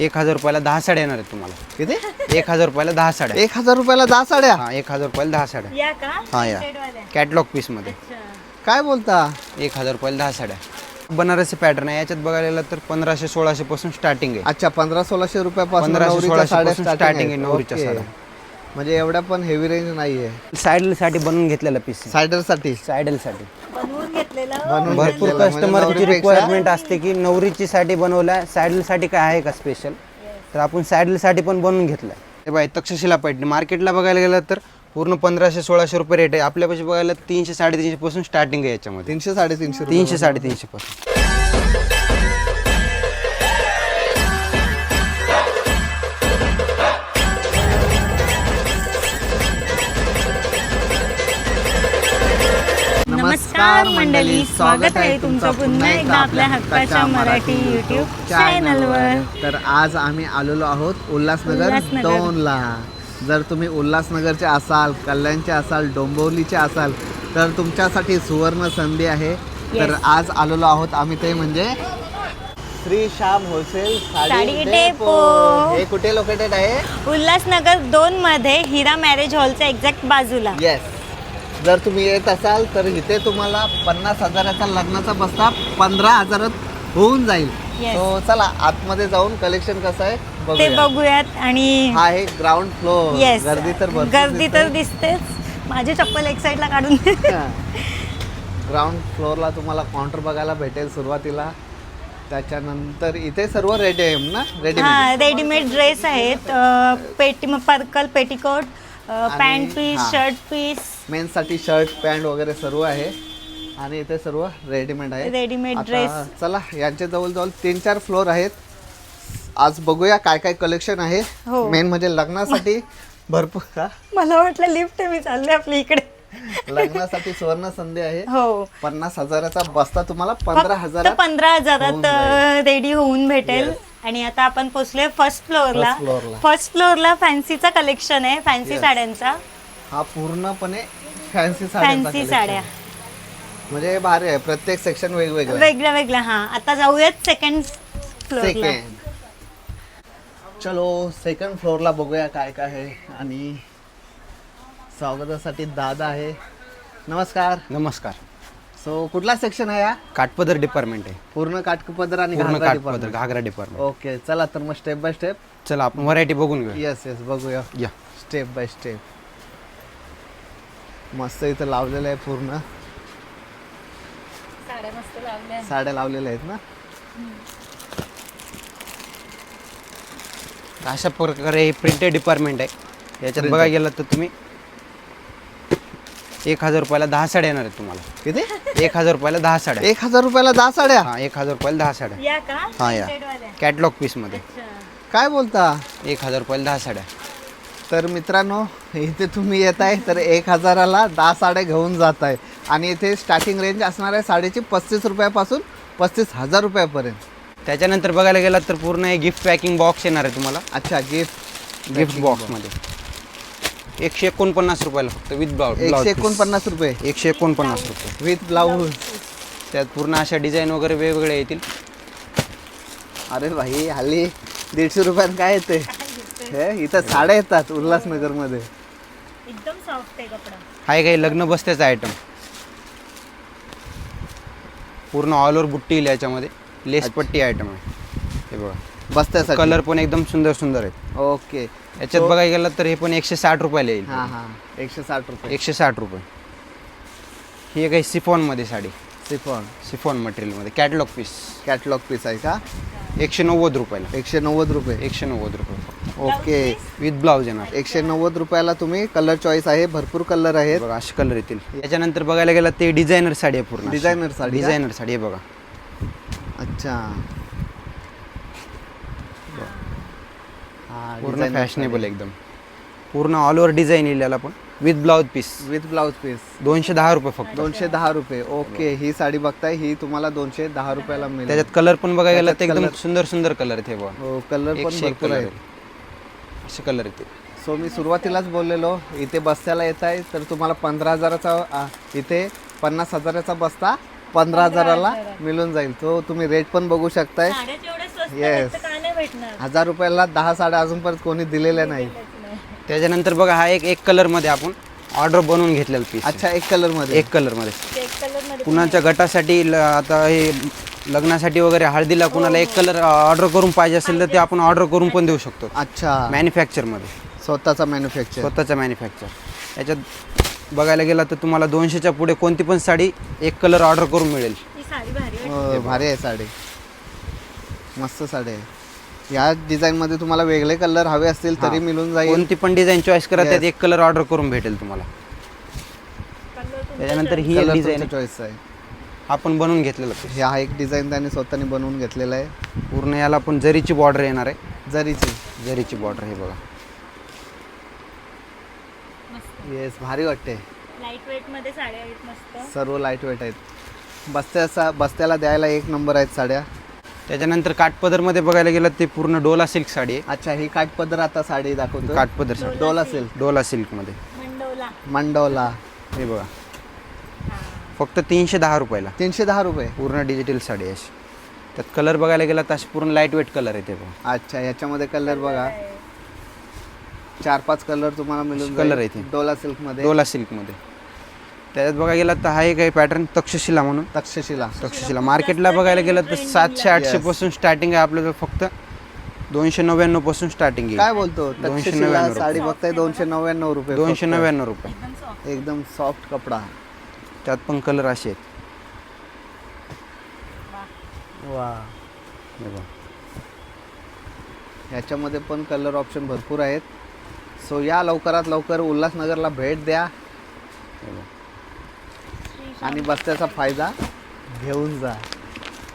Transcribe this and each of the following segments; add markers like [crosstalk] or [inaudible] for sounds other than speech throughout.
एक हजार रुपयाला दहा साड्या येणार आहेत तुम्हाला. किती? एक हजार रुपयाला दहा साड्या. एक हजार रुपयाला दहा साड्या? हा एक हजार रुपयाला दहा साड्या. या का? हा या. शेडवाल्या. कॅटलॉग पीसमध्ये अच्छा. काय बोलता? एक हजार रुपयाला दहा साड्या. बनारसी पॅटर्न आहे. याच्यात बघायला गेलं तर पंधराशे सोळाशे पासून स्टार्टिंग आहे. अच्छा पंधरा सोळाशे रुपयापासून 1500 नवरीच्या 1600 साड्या पासून starting starting आहे. नवरीच्या Okay. साड्या. म्हणजे एवढ्या पण हेवी रेंज नाहीये. सायडलसाठी बनवून घेतलेला पीस सायडरसाठी सायडलसाठी बनवून घेतलेलं. बनवून भरपूर घेतलेलं. म्हणजे कस्टमरची नवरीपेक्षा- रिक्वायरमेंट असते की नवरीची साठी बनवल्या सायडलसाठी काय आहे का स्पेशल तर आपण सायडलसाठी पण बनवून घेतलंय. हे बाय तक्षशिला पैठणी. मार्केटला बघायला गेलं तर पूर्ण पंधराशे सोळाशे रुपये रेट आहे. आपल्यापाशी बघायला तीनशे साडेतीनशे पासून स्टार्टिंग आहे याच्यामध्ये. तीनशे साडेतीनशे रुपये. तीनशे साडेतीनशे पासून. नमस्कार मंडळी स्वागत आहे तुमचं पुन्हा एकदा आपल्या हक्काच्या मराठी युट्यूब चॅनलवर तर आज आम्ही आलेलो आहोत उल्हासनगर. दोनला. जर तुम्ही उल्हासनगरचे असाल कल्याणचे असाल डोंबिवलीचे असाल तर तुमच्यासाठी सुवर्ण संधी आहे. तर आज आलेलो आहोत आम्ही ते म्हणजे श्री श्याम होलसेल साडी. डेपो हे कुठे लोकेटेड आहे? उल्हासनगर दोन मध्ये हिरा मॅरेज हॉलच्या एक्झॅक्ट बाजूला. येस जर तुम्ही येत असाल तर इथे तुम्हाला पन्नास हजाराचा लग्नाचा बस्ता पंधरा हजारात होऊन जाईल. Yes. तो चला आतमध्ये जाऊन कलेक्शन कसं आहे ते बघूया. बघूयात आणि हा आहे ग्राउंड फ्लोर येस गर्दी तर भरपूर गर्दी तर दिसतेच. माझी चप्पल एक साईडला काढून ग्राउंड [laughs] फ्लोअरला तुम्हाला काउंटर बघायला भेटेल सुरुवातीला. त्याच्यानंतर इथे सर्व रेडी आहे ना? रेडी हा रेडीमेड ड्रेस आहेत. अ, पेटी पर्कल पेटीकोट पॅन्ट पीस हा. शर्ट पीस मेन्ससाठी शर्ट पॅन्ट वगैरे सर्व आहे. आणि इथे सर्व रेडीमेड आहे रेडीमेड आता ड्रेस चला यांचे जवळजवळ तीन चार फ्लोर आहेत. आज बघूया काय काय कलेक्शन आहे. हो. मेन म्हणजे लग्नासाठी [laughs] भरपूर हा? मला वाटलं लिफ्ट मी चालले आपल्या इकडे. [laughs] लग्नासाठी सुवर्ण संधी आहे. हो. पन्नास हजाराचा बस्ता तुम्हाला पंधरा फक्त हजारात पंधरा होऊन हजारात रेडी होऊन भेटेल. आणि आता आपण पोचलोय फर्स्ट फ्लोअरला First floor ला. फर्स्ट फ्लोअरला फॅन्सीचा कलेक्शन आहे फॅन्सी साड्यांचा. हा पूर्णपणे फॅन्सी फॅन्सी साड्या. म्हणजे भारी आहे प्रत्येक सेक्शन वेगवेगळं. वेगळ्या वेगळ्या हा आता जाऊयात सेकंड फ्लोअरला सेकंड चलो सेकंड फ्लोअरला बघूया काय काय आहे. आणि स्वागतासाठी दादा आहे. नमस्कार. नमस्कार. सो कुठला सेक्शन आहे हा? काटपदर डिपार्टमेंट आहे. पूर्ण काटकपदर आणि पूर्ण घागरा काटपदर department. घागरा डिपार्टमेंट ओके चला तर मग स्टेप बाय स्टेप चला आपण व्हरायटी बघून घेऊया. येस येस बघूया. या. स्टेप बाय स्टेप मस्त इथं लावलेलं आहे पूर्ण. साड्या मस्त लावल्या साड्या लावलेल्या आहेत ना? अशा प्रकारे प्रिंटेड डिपार्टमेंट आहे. याच्यात बघायला गेलं तर तुम्ही एक हजार रुपयाला दहा साड्या येणार आहेत तुम्हाला. किती? एक हजार रुपयाला दहा साड्या. एक हजार रुपयाला दहा साड्या? हा एक हजार रुपयाला दहा साड्या. या का? हा या. शेडवाल्या. कॅटलॉग पीसमध्ये अच्छा. काय बोलता? एक हजार रुपयाला दहा साड्या. तर मित्रांनो इथे तुम्ही येत आहे तर एक हजाराला दहा साड्या घेऊन जात आहे आणि इथे स्टार्टिंग रेंज असणार आहे साडेची पस्तीस रुपयापासून पस्तीस हजार रुपयापर्यंत. त्याच्यानंतर बघायला गेलं तर पूर्ण हे गिफ्ट पॅकिंग बॉक्स येणार आहे तुम्हाला. अच्छा गिफ्ट गिफ्ट बॉक्समध्ये एकशे एकोणपन्नास रुपयाला फक्त विथ ब्लाउज एकशे एकोणपन्नास रुपये. एकशे एकोणपन्नास रुपये. With blouse. त्यात पूर्ण अशा डिझाईन वगैरे वेगवेगळे येतील. अरे भाई हल्ली दीडशे रुपयात काय येते हे इथं साड्या येतात उल्हासनगरमध्ये. एकदम सॉफ्ट आहे कपडा. हाय काही लग्न बसत्याचा आयटम पूर्ण ऑल ओव्हर बुट्टी येईल याच्यामध्ये. लेसपट्टी आयटम आहे. हे बघा. बसत्यासाठी. कलर पण एकदम सुंदर सुंदर आहेत. ओके. याच्यात बघायला गेलं तर हे पण एकशे साठ रुपयाला येईल. हां हां. एकशे साठ रुपये. एकशे साठ रुपये. ही एक आहे सिफॉनमध्ये साडी. सिफॉन. सिफॉन मटेरियलमध्ये. कॅटलॉग पीस कॅटलॉग पीस आहे का? एकशे नव्वद रुपयाला. एकशे नव्वद रुपये. एकशे नव्वद रुपये. ओके. विथ ब्लाऊज येणार. एकशे नव्वद रुपयाला तुम्ही कलर चॉईस आहे भरपूर कलर आहेत. बघा असे कलर येतील. याच्यानंतर बघायला गेलं ते डिझायनर साडी आहे पूर्ण Designer साडी? डिझायनर साडी आहे बघा. अच्छा. पूर्ण फॅशनेबल एकदम. पूर्ण ऑल ओव्हर डिझाईन येईल याला पण. With blouse piece. With blouse piece दोनशे दहा रुपये फक्त. दोनशे दहा रुपये. ओके ही साडी बघताय ही तुम्हाला दोनशे दहा रुपयाला मिळेल. त्याच्यात कलर पण बघायला गेलं तर एकदम सुंदर सुंदर कलर आहेत हे बघा. हो कलर पण एकशे एक भरपूर आहेत. आहेत. असे कलर येतील सो मी सुरुवातीलाच बोललेलो इथे बस्त्याला येत आहे तर तुम्हाला पंधरा हजाराचा इथे पन्नास हजाराचा बस्ता पंधरा हजाराला मिळून जाईल. तो तुम्ही रेट पण बघू शकताय. साड्या भेटणार. हजार रुपयाला दहा साड्या अजून परत कोणी दिलेल्या नाही. त्याच्यानंतर बघा हा एक एक कलरमध्ये आपण ऑर्डर बनवून घेतलेला पीस अच्छा एक कलरमध्ये एक कलरमध्ये. एक कलरमध्ये कुणाच्या गटासाठी ल- आता हे लग्नासाठी वगैरे हळदीला कुणाला एक कलर ऑर्डर करून पाहिजे असेल तर ते आपण ऑर्डर करून पण देऊ शकतो. अच्छा. मॅन्युफॅक्चरमध्ये स्वतःचा मॅन्युफॅक्चर स्वतःचा मॅन्युफॅक्चर याच्यात बघायला गेलं तर तुम्हाला दोनशेच्या पुढे कोणती पण साडी एक कलर ऑर्डर करून मिळेल. ही साडी भारी वाटते. भारी आहे साडी. मस्त साडी आहे. या डिझाईन मध्ये तुम्हाला वेगळे कलर हवे असतील तरी मिळून जाईल. कोणती पण डिझाईन चॉईस करा त्यात. एक कलर ऑर्डर करून भेटेल तुम्हाला. त्याच्यानंतर ही एक डिझाईन चॉईस आहे. आपण बनवून घेतलेलं piece. हे हा एक डिझाईन त्यांनी स्वतःने बनवून घेतलेला आहे. पूर्ण याला पण जरीची बॉर्डर येणार आहे. जरीची. जरीची बॉर्डर हे बघा. येस भारी वाटते. लाइट वेटमध्ये साड्या आहेत मस्त. सर्व लाइट वेट आहेत. बस्त्याचा बस्त्याला द्यायला एक नंबर आहेत साड्या. त्याच्यानंतर काठपदरमध्ये बघायला गेलं ते पूर्ण डोला सिल्क साडी आहे. अच्छा ही काठपदर आता साडी दाखवतो काठपदर साडी. डोल असेल डोला सिल्कमध्ये. मंडवला मंडवला हे बघा. फक्त तीनशे दहा रुपयाला. तीनशे दहा रुपये? पूर्ण डिजिटल साडी आहे अशी. त्यात कलर बघायला गेला तर अशी पूर्ण लाइट वेट कलर आहे ते बघा. अच्छा याच्यामध्ये कलर बघा. चार पाच कलर तुम्हाला मिळून जाईल. आहे ते. डोला सिल्कमध्ये डोला सिल्कमध्ये. त्याच्यात बघायला गेला तर हा एक आहे पॅटर्न तक्षशिला म्हणून. तक्षशिला. तक्षशिला. मार्केटला बघायला गेलं तर सातशे आठशे पासून स्टार्टिंग आहे आपल्याकडे फक्त दोनशे नव्याण्णवपासून स्टार्टिंग काय बोलतो? दोनशे नव्याण्णव साडी बघताय दोनशे नव्याण्णव रुपये दोनशे. नव्याण्णव रुपये. एकदम सॉफ्ट कपडा. त्यात पण कलर असे आहेत. वा. हे. ह्याच्यामध्ये पण कलर ऑप्शन भरपूर आहेत. सो या लवकरात लवकर उल्हासनगरला भेट द्या. आणि बस्त्याचा फायदा घेऊन जा.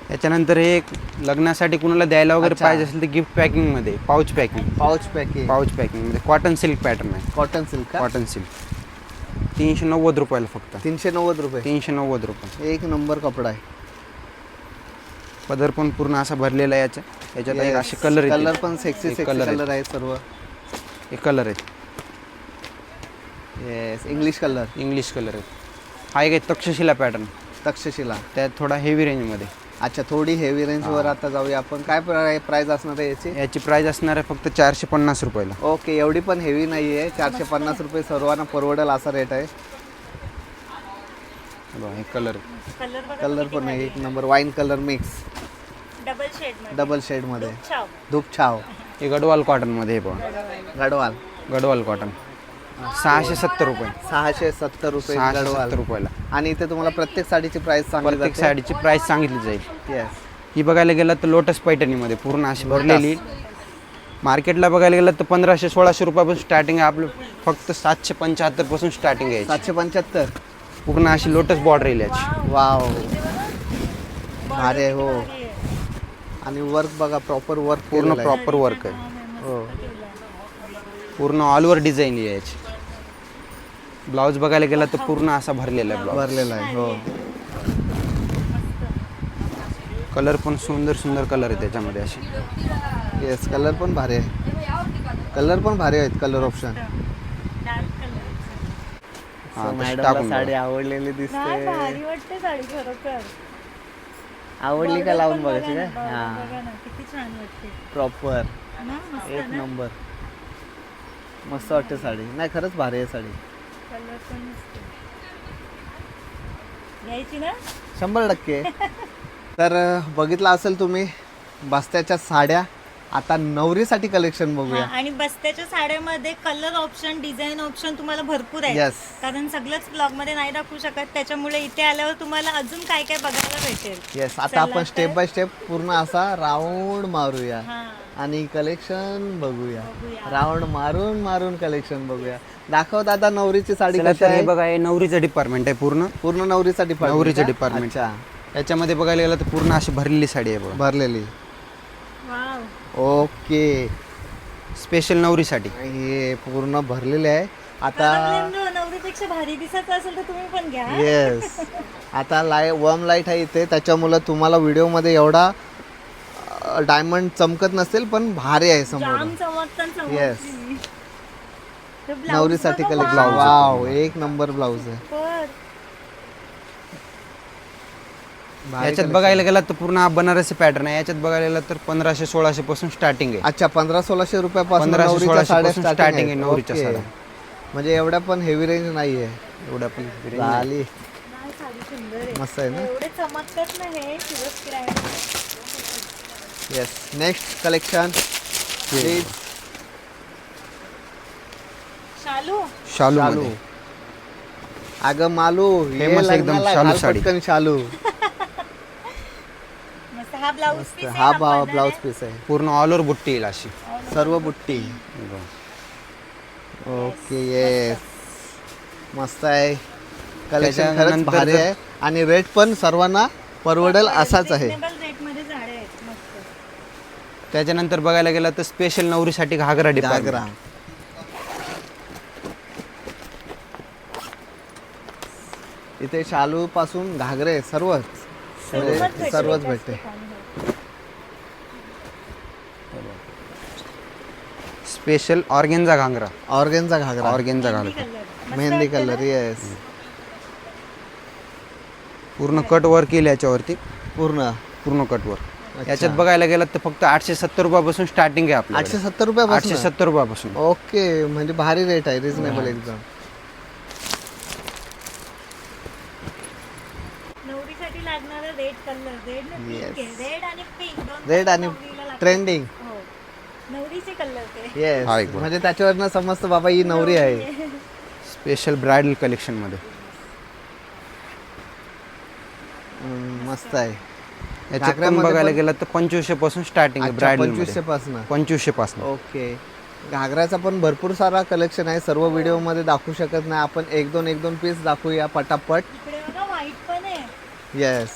त्याच्यानंतर हे एक लग्नासाठी कुणाला द्यायला वगैरे अच्छा. पाहिजे असेल तर gift पॅकिंगमध्ये pouch packing pouch packing pouch पॅकिंगमध्ये cotton silk pattern आहे. कॉटन सिल्क कॉटन सिल्क तीनशे नव्वद रुपयाला फक्त. तीनशे नव्वद रुपये. तीनशे नव्वद रुपये. एक नंबर कपडा आहे. पदर पण पूर्ण असा भरलेला आहे याच्या याच्यात एक असे कलर कलर पण सेक्सी colour आहेत. कलर आहेत सर्व. हे कलर आहेत yes English colour English colour आहेत हा एक आहे तक्षशिला पॅटर्न तक्षशिला. त्यात थोडा हेवी रेंजमध्ये अच्छा थोडी हेवी रेंज वर आता जाऊया आपण. काय प्राइस असणार आहे याची? याची प्राइस असणार आहे फक्त चारशे पन्नास रुपयाला. ओके एवढी पण हेवी नाही आहे चारशे पन्नास रुपये सर्वांना परवडेल असा रेट आहे. हे बघा, हे कलर कलर पण आहे. एक number wine colour mix double शेडमध्ये. Double शेडमध्ये छाव धूप छाव हे गडवाल कॉटनमध्ये हे बघा. गडवाल. गडवाल कॉटन सहाशे सत्तर रुपये. सहाशे सत्तर रुपये सहाशे गडवाल. सत्तर रुपयाला. आणि इथे तुम्हाला प्रत्येक साडीची प्राइस प्रत्येक साडीची प्राइस सांगितली जाईल. येस ही बघायला गेलं तर लोटस पैठणीमध्ये पूर्ण अशी भरलेली. मार्केटला बघायला गेलं तर पंधराशे सोळाशे रुपयापासून स्टार्टिंग आहे. आपलं फक्त सातशे पंच्याहत्तरपासून स्टार्टिंग आहे. सातशे पंच्याहत्तर. पूर्ण अशी लोटस बॉर्डर येईल याची. वाव भारी आहे हो. आणि वर्क बघा प्रॉपर वर्क पूर्ण प्रॉपर वर्क आहे. हो. पूर्ण ऑल ओव्हर डिझाईन याची. ब्लाऊज बघायला गेला तर पूर्ण असा भरलेला आहे ब्लाऊज. भरलेला आहे हो. कलर पण सुंदर सुंदर कलर आहे त्याच्यामध्ये असे. येस कलर पण भारी आहे. कलर पण भारी आहेत कलर ऑप्शन हा, तशी टाकून साडी. आवडलेली नाही दिसते. भारी वाटते साडी खरोखर. आवडली का लावून बघायची बघा काय? ना, हा. border बघा ना, किती छान वाटते. प्रॉपर ना मस्त एक नंबर मस्त वाटते साडी. नाही खरंच भारी आहे साडी. कलर पण मस्त घ्यायची ना? शंभर टक्के. तर बघितलं असेल तुम्ही बस्त्याच्या साड्या आता नवरीसाठी कलेक्शन बघूया. आणि बस्त्याच्या साड्यामध्ये कलर ऑप्शन डिझाईन ऑप्शन तुम्हाला भरपूर आहे Yes. कारण सगळंच ब्लॉगमध्ये नाही दाखवू शकत त्याच्यामुळे इथे आल्यावर तुम्हाला अजून काय काय बघायला भेटेल. येस आता चला आपण तर. स्टेप बाय स्टेप पूर्ण असा राऊंड मारूया. हा. आणि कलेक्शन बघूया. राऊंड मारून मारून कलेक्शन बघूया. दाखव दादा नवरीची साडी चला कशी तर हे आहे? बघा हे नवरीचं डिपार्टमेंट आहे पूर्ण. पूर्ण नवरीचा डिपार्टमेंट नवरीचं डिपार्टमेंट अच्छा. याच्यामध्ये बघायला गेलं तर पूर्ण अशी भरलेली साडी आहे बघा. भरलेली. वाव. ओके. स्पेशल नवरीसाठी हे पूर्ण भरलेले आहे. आता नवरीपेक्षा भारी दिसत असेल तर तुम्ही पण घ्या. येस [laughs] आता लाय वम लाइट आहे इथे. त्याच्यामुळं तुम्हाला व्हिडिओमध्ये एवढा डायमंड चमकत नसेल पण भारी आहे समोर. हे blouse नवरीसाठी बघा, कलेक्शन वाव. एक नंबर ब्लाऊज आहे. भारी याच्यात बघायला गेला तर पूर्ण हा बनारसी पॅटर्न आहे याच्यात बघायला गेला तर पंधराशे सोळाशे पासून स्टार्टिंग आहे अच्छा पंधरा सोळाशे रुपयापासून 1500 नवरीच्या 1600 साड्या पासून starting starting आहे आहेत. नवरीच्या Okay. साड्या. म्हणजे एवढ्या पण हेवी रेंज नाहीये एवढा पण range नाही. झाली नाही, साडी सुंदर आहे मस्त आहे ना एवढे चमकतात ना हे शिवस किराय येस नेक्स्ट कलेक्शन प्लीज शालू. शालू शालू. मध्ये. अगं मालू ये Famous एकदम लग्नाला शालू घाल साडी. पटकन शालू. [laughs] मस्त हा ब्लाऊज पीस हा बा ब्लाउज पीस आहे. पूर्ण ऑल ओव्हर बुट्टी येईल अशी. सर्व बुट्टी. ओके येस मस्त. आहे. कलेक्शन खरंच त्याच्यानंतर भारी जर- आहे. आणि रेट पण सर्वांना परवडेल असाच आहे रेटमध्ये झाडे आहेत मस्त त्याच्यानंतर बघायला गेला तर स्पेशल नवरीसाठी घागरा डिपार्टमेंट घागरा. इथे शालू पासून घागरे सर्वच. म्हणजे सर्वच एकाच भेटते. स्पेशल ऑर्गेन्झा घागरा. ऑर्गेनचा घागरा. ऑर्गेन्झा घागरा. मेहंदी कलर येस पूर्ण कट वर्क येईल याच्यावरती. पूर्ण. पूर्ण कट वर्क याच्यात बघायला गेलं तर फक्त आठशे सत्तर रुपयापासून स्टार्टिंग आहे आपल्या आठशे सत्तर रुपयापासून? आठशे सत्तर रुपयापासून. ओके म्हणजे भारी रेट आहे रिझनेबल एकदम. नवरीसाठी लागणारा रेड कलर रेड ना पिंक आहे. रेड आणि. ट्रेंडिंग हो. येस हा, एक. म्हणजे त्याच्यावरनं समजतं बाबा ही नवरी आहे. स्पेशल ब्रायडल कलेक्शनमध्ये. हम्म, मस्त आहे. याच्यात पण घागऱ्यामध्ये बघायला पण- गेलं तर पंचवीसशे पासून स्टार्टिंग आहे ब्रायडल पंचवीसशे पासून पंचवीसशे पासून ओके. घागऱ्याचा पण भरपूर सारा कलेक्शन आहे. सर्व व्हिडिओमध्ये दाखवू शकत नाही. आपण एक दोन एक दोन पीस दाखवूया पटापट. इकडे बघा व्हाईट पण आहे. येस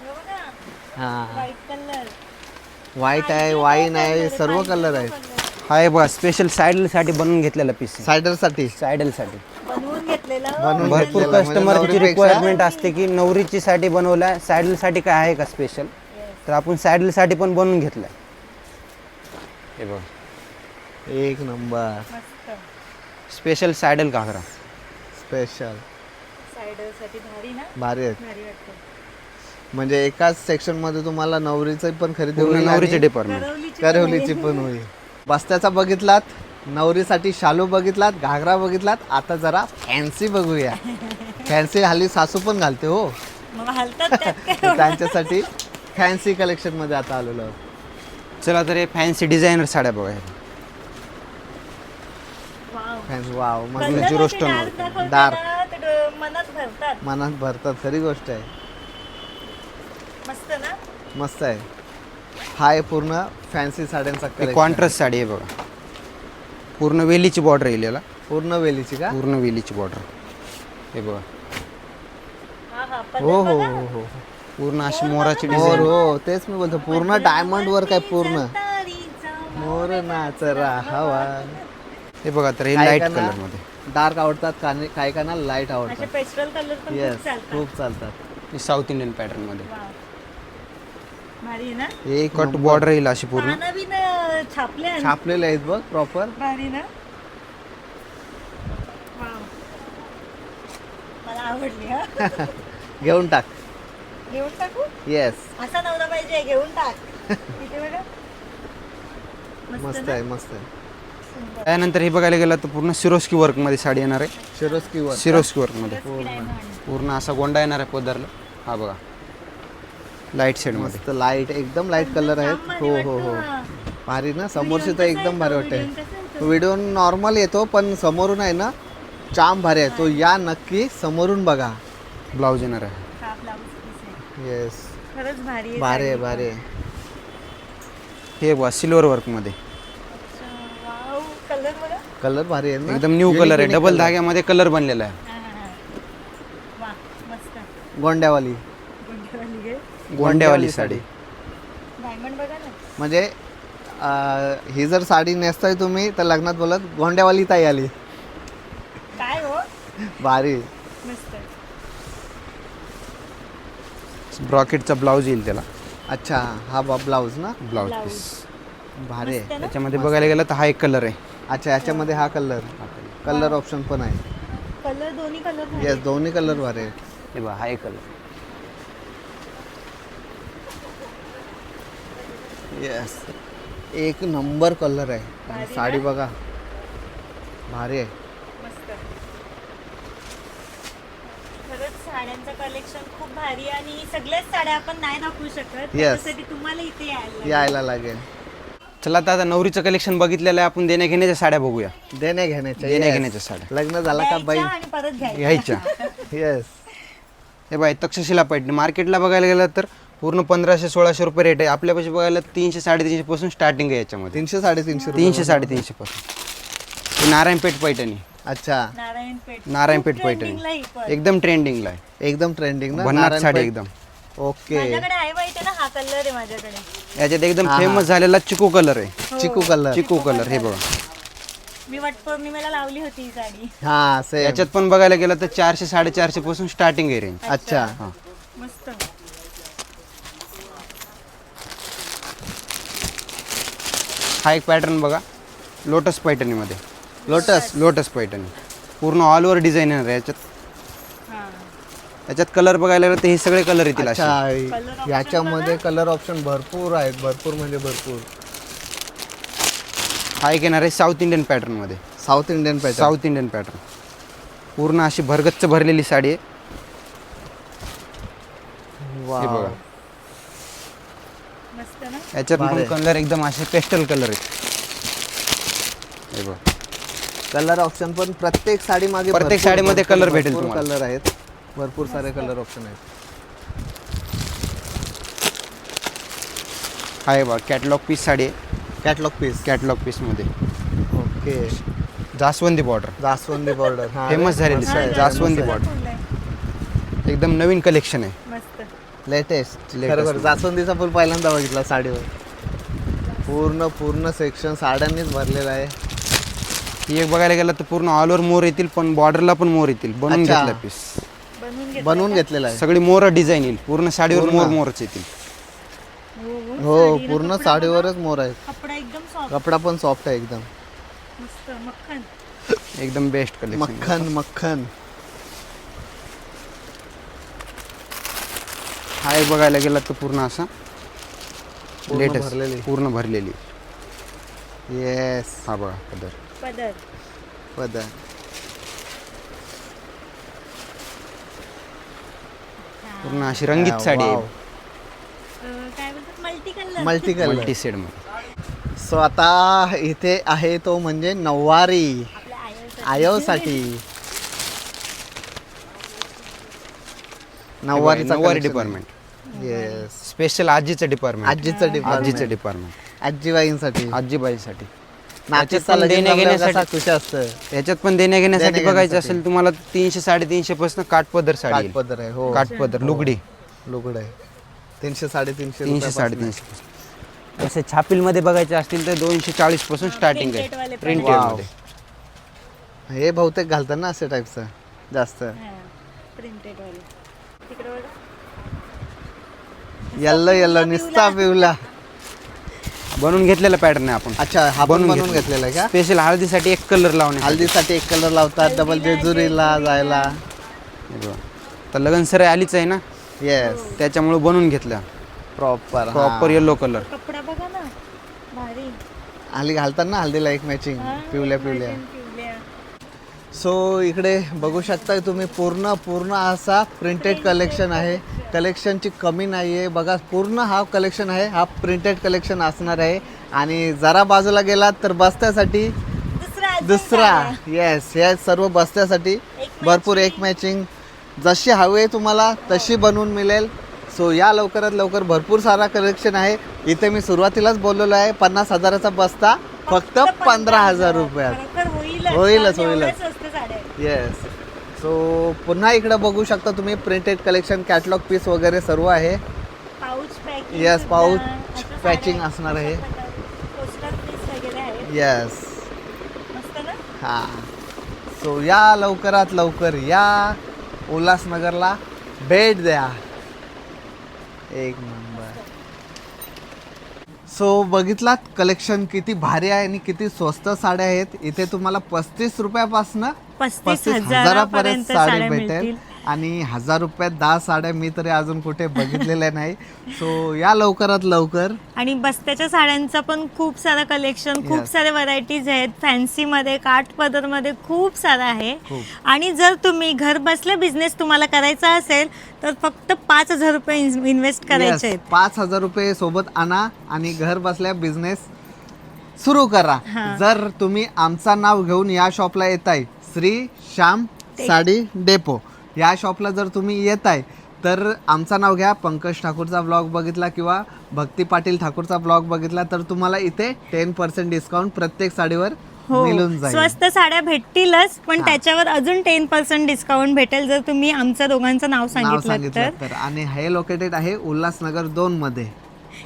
हे बघा. हां. व्हाईट कलर व्हाईट आहे वाईन आहे सर्व कलर आहे हा आहे बघा स्पेशल सायडलसाठी बनवून घेतलेला पीस सायडलसाठी बनवून घेतलेलं. बनवून भरपूर घेतलेला, म्हणजे कस्टमरची नवरीपेक्षा- रिक्वायरमेंट असते की नवरीची साठी बनवलाय सायडलसाठी काय आहे का स्पेशल तर आपण सायडलसाठी पण बनवून घेतलाय. हे बघा. एक नंबर. मस्त. स्पेशल सायडल घागरा स्पेशल सायडरसाठी भारी ना? भारी आहेत. भारी वाटतं. म्हणजे एकाच सेक्शनमध्ये तुम्हाला नवरीचं पण खरेदी पूर्ण होईल नवरीचे आणि डिपार्टमेंट करवलीची करवलीची पण होईल. बस्त्याचा बघितलात नवरीसाठी शालू बघितलात घागरा बघितलात आता जरा फॅन्सी बघूया. फॅन्सी हल्ली सासू पण घालते हो. त्यांच्यासाठी फॅन्सी कलेक्शनमध्ये आता आलेलो आहोत. चला तर हे फॅन्सी डिझायनर साड्या बघा. वाव. फॅन्सी वाव मनात भरतात. मनात भरतात खरी गोष्ट आहे. मस्त ना? मस्त आहे. हा आहे पूर्ण फॅन्सी साड्यांचा ही collection. कॉन्ट्रास्ट साडी आहे बघा. पूर्ण वेलीची बॉर्डर येईल याला पूर्ण वेलीची का? पूर्ण वेलीची बॉर्डर हे बघा. हा हा हो हो बघा. हो हो. पूर्ण अशी मोराची हो डिझाईन हो तेच मी बोलतो. पूर्ण डायमंड वर्क आहे पूर्ण? मोर नाच हवा हे बघा तर हे काय लाइट का ना? कलरमध्ये. डार्क आवडतात काही काही काना लाइट असे आवडतात. पेस्ट्रल कलर पण येस खूप चालतात. खूप चालतात. हे साऊथ इंडियन पॅटर्नमध्ये. वाव. भारी आहे ना? एक कट बॉर्डर येईल अशी पूर्ण. पानं छापले छापलेले आहेत बघ प्रॉपर भारी ना? वाव. मला आवडली हा. [laughs] घेऊन टाक. घेऊन टाकू? येस असा नवरा पाहिजे घेऊन टाक. [laughs] इथे बघा. मस्त मस्त ना? आहे मस्त आहे. सुंदर. त्यानंतर हे बघायला गेलं तर पूर्ण सिरोस्की वर्कमध्ये साडी येणार आहे. शिरोस्की वर सिरोस्की वर्कमध्ये. पूर्ण असा गोंडा येणार आहे पदरला. हा बघा. लाइट शेडमध्ये. मस्त लाइट एकदम लाइट कलर आहेत. हो हो हो. भारी ना? समोरची तर एकदम भारी वाटते व्हिडिओ नॉर्मल येतो पण समोरून आहे ना चाम भारी आहे. तो या नक्की समोरून बघा. ब्लाऊज येणार आहे. हा येस खरंच भारी आहे भारी आहे साडी. भारी आहे. हे बघा सिल्वर वर्कमध्ये. अच्छा, वाव कलर बघा. कलर भारी आहे ना? एकदम न्यू Unique, कलर आहे. Unique double. धाग्यामध्ये कलर बनलेला आहे. हा, हा, हा. वा मस्त. गोंड्यावाली. गोंड्यावाली साडी. डायमंड बघा ना. म्हणजे अं, ही जर साडी नेसताय तुम्ही तर लग्नात बोलत गोंड्यावाली ताई आली. काय हो? भारी. मस्त. ब्रॉकेटचा ब्लाऊज येईल त्याला. अच्छा हा बा ब्लाऊज ना? Blouse Blouse. पीस. भारी आहे. त्याच्यामध्ये बघायला गेलं तर हा एक कलर आहे. अच्छा याच्यामध्ये हा कलर. कलर. ऑप्शन पण आहे. कलर दोन्ही कलर येस दोन्ही कलर भारी आहेत हे बघा हा एक कलर. येस एक नंबर कलर आहे. आणि साडी बघा. भारी आहे. मस्त. खरंच साड्यांचं कलेक्शन खूप भारी आहे आणि सगळ्याच साड्या आपण नाही दाखवू शकत त्यासाठी तुम्हाला इथे यायला लागेल. यायला लागेल. चला आता आता नवरीचं कलेक्शन बघितलेलं आहे. आपण देण्या घेण्याच्या साड्या बघूया. देण्या घेण्याच्या देण्या yes. घेण्याच्या साड्या. लग्न झाला का बाई? द्यायच्या आणि परत घ्यायच्या. घ्यायच्या. [laughs] येस हे बाय तक्षशिला पैठणी. मार्केटला बघायला गेलं तर पूर्ण पंधराशे सोळाशे रुपये रेट आहे. आपल्यापाशी बघायला तीनशे साडेतीनशे पासून स्टार्टिंग आहे याच्यामध्ये. तीनशे साडेतीनशे रुपये तीनशे साडेतीनशे पासून. ही नारायणपेठ पैठणी. अच्छा. नारायणपेठ पैठणी. ही पण. एकदम ट्रेंडिंगला आहे. एकदम ट्रेंडिंग ना? भन्नाट साडी. एकदम. ओके. माझ्याकडे आहे माहिती ना हा कलर आहे माझ्याकडे. याच्यात एकदम फेमस झालेला चिकू कलर आहे. चिकू कलर चिकू कलर हे बघा. मी वटपौर्णिमेला लावली होती ही साडी. हा सेम याच्यात पण बघायला गेलं तर चारशे साडेचारशे पासून स्टार्टिंग आहे रेंज अच्छा. मस्त. हा एक पॅटर्न बघा. लोटस पैठणीमध्ये लोटस लोटस पैठणी पूर्ण ऑल ओव्हर डिझाईनर आहे याच्यात. हा. याच्यात कलर बघायला गेलं तर हे सगळे कलर येतील असे. अच्छा याच्यामध्ये कलर ऑप्शन भरपूर आहेत. भरपूर म्हणजे भरपूर. हा एक येणार आहे साऊथ इंडियन पॅटर्नमध्ये. South Indian pattern South Indian pattern पूर्ण अशी भरगच्च भरलेली साडी आहे. हे बघा. याच्यात पण. कलर एकदम असे पेस्टल कलर आहेत. हे बघा. कलर ऑप्शन पण प्रत्येक साडी मागे प्रत्येक साडीमध्ये color भेटेल तुम्हाला. कलर आहेत. भरपूर सारे कलर ऑप्शन आहेत. हा हे बघा कॅटलॉग पीस साडी आहे. कॅटलॉग पीस कॅटलॉग पीसमध्ये ओके जास्वंदी बॉर्डर जास्वंदी बॉर्डर Famous झालेली साडी, जास्वंदी बॉर्डर आहे. एकदम नवीन कलेक्शन आहे. मस्त. लेटेस्ट. खरोखर जास्वंदीचा फुल पहिल्यांदा बघितला साडीवर पूर्ण पूर्ण सेक्शन साड्यांनीच भरलेला आहे ही एक बघायला गेलं तर पूर्ण ऑल ओव्हर मोर येतील पण बॉर्डरला पण मोर येतील बनवून अच्छा. घेतला पीस बनवून? घेतलेला आहे सगळी मोर डिझाईन येईल पूर्ण साडीवर. मोर मोरच येतील हो, हो. हो पूर्ण साडीवरच मोर आहेत. कपडा एकदम सॉफ्ट कपडा पण सॉफ्ट आहे एकदम मस्त मक्खन एकदम बेस्ट कलेक्शन मक्खन मक्खन हा एक बघायला गेला तर पूर्ण असा. पूर्ण लेटेस्ट भरलेली. पूर्ण भरलेली. येस हा बघा पदर. पदर. पदर. पूर्ण अशी रंगीत साडी आहे. Multi colour multi colour multi सेडमध्ये. So आता इथे आहे तो म्हणजे नऊवारी. आपल्या नऊवारीचा नऊवारी डिपार्टमेंट येस स्पेशल आजीचं डिपार्टमेंट आजीचं आजीचं डिपार्टमेंट डिपार्टमेंट आजीबाईंसाठी. आजीबाईसाठी. पण देण्या घेण्यासाठी- खुशी असतं? याच्यात पण देण्या घेण्यासाठी बघायचं. असेल तुम्हाला तीनशे साडेतीनशे पासून काठपदर साडी येईल. काठपदर आहे हो. काठपदर लुगडी. लुगड आहे. तीनशे साडेतीनशे तीनशे रुपयापासून. आहे. साडेतीनशे पासून. जसे छापील मध्ये बघायचे असतील तर दोनशे चाळीसपासून स्टार्टिंग आहे. मध्ये. हे बहुतेक घालतात ना असे टाईपचं जास्त. प्रिंटेड वाले. तिकडे बघा. येल्लो येल्लो निस्ता पिवला बनवून घेतलेला पॅटर्न आहे आपण. अच्छा हा पण बनवून बनवून घेतलं. घेतलेला आहे का? स्पेशल हळदीसाठी एक कलर लावणे हल्दीसाठी एक कलर लावतात डबल जेजुरीला जायला. तर लगन सर आलीच आहे ना? येस त्याच्यामुळे बनवून घेतलं. प्रॉपर प्रॉपर येलो कलर कपडा बघा ना भारी. हल्ली घालतात ना हल्दीला एक मॅचिंग पिवल्या पिवल्या. सो इकडे बघू शकता तुम्ही पूर्ण पूर्ण असा प्रिंटेड कलेक्शन आहे. कलेक्शनची कमी नाही आहे बघा पूर्ण हा कलेक्शन आहे. हा प्रिंटेड कलेक्शन असणार आहे. आणि जरा बाजूला गेलात तर बस्त्यासाठी दुसरा. येस हे सर्व बस्त्यासाठी भरपूर एक मॅचिंग जशी हवी आहे तुम्हाला तशी बनवून मिळेल. सो या लवकरात लवकर भरपूर सारा कलेक्शन आहे. इथे मी सुरुवातीलाच बोललेलो आहे. पन्नास हजाराचा बस्ता फक्त पंधरा हजार रुपयात. होईलच. होईलच. येस सो पुन्हा इकडे बघू शकता तुम्ही प्रिंटेड कलेक्शन कॅटलॉग पीस वगैरे सर्व आहे. पाऊच साड्या packing आहेत. असणार आहे. येस हां. सो या लवकरात लवकर या उल्हासनगरला भेट द्या. एक नंबर सो बघितलात कलेक्शन किती भारी आहे आणि किती स्वस्त साड्या आहेत. इथे तुम्हाला पस्तीस रुपयापासनं पस्तीस हजारापर्यंत साडी साड्या भेटेल. आणि हजार रुपयात दहा साड्या मी तरी अजून कुठे बघितलेल्या नाही. सो या लवकरात लवकर. आणि बस्त्याच्या साड्यांचं पण खूप सारं कलेक्शन खूप Yes. सारे व्हरायटीज आहेत. फॅन्सीमध्ये काठपदरमध्ये खूप सारं आहे. खूप. आणि जर तुम्ही घर बसल्या बिझनेस तुम्हाला करायचा असेल तर फक्त पाच हजार रुपये इन्व्हेस्ट करायचे Yes, आहेत. पाच हजार रुपये सोबत आणा आणि घर बसल्या बिझनेस सुरू करा. हा. जर तुम्ही आमचं नाव घेऊन या शॉपला येताय श्री श्याम साडी डेपो या शॉपला जर तुम्ही येताय तर आमचं नाव घ्या पंकज ठाकूरचा ब्लॉग बघितला किंवा भक्ती पाटील ठाकूरचा ब्लॉग बघितला तर तुम्हाला इथे टेन पर्सेंट डिस्काउंट प्रत्येक साडीवर हो मिळून जाईल. स्वस्त साड्या भेटतीलच पण त्याच्यावर अजून टेन पर्सेंट डिस्काउंट भेटेल जर तुम्ही आमच्या दोघांचं नाव सांगितलं तर. आणि हे लोकेटेड आहे उल्हासनगर दोन मध्ये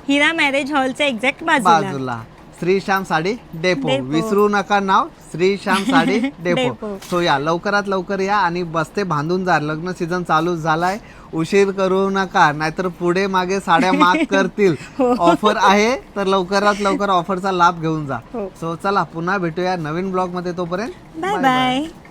हिरा मॅरेज हॉलच्या एक्झॅक्ट बाजूला. बाजूला श्री श्याम साडी डेपो. डेपो. विसरू नका नाव Shri Shyam Saree [laughs] Depot. Depot. So या लवकरात लवकर या आणि बसते बांधून जा. लग्न सीझन चालू झालाय. उशीर करू नका नाहीतर पुढे मागे साड्या माग [laughs] करतील. ऑफर आहे तर लवकरात लवकर ऑफरचा लाभ घेऊन जा. हो. सो चला पुन्हा भेटूया नवीन ब्लॉगमध्ये तोपर्यंत. Bye bye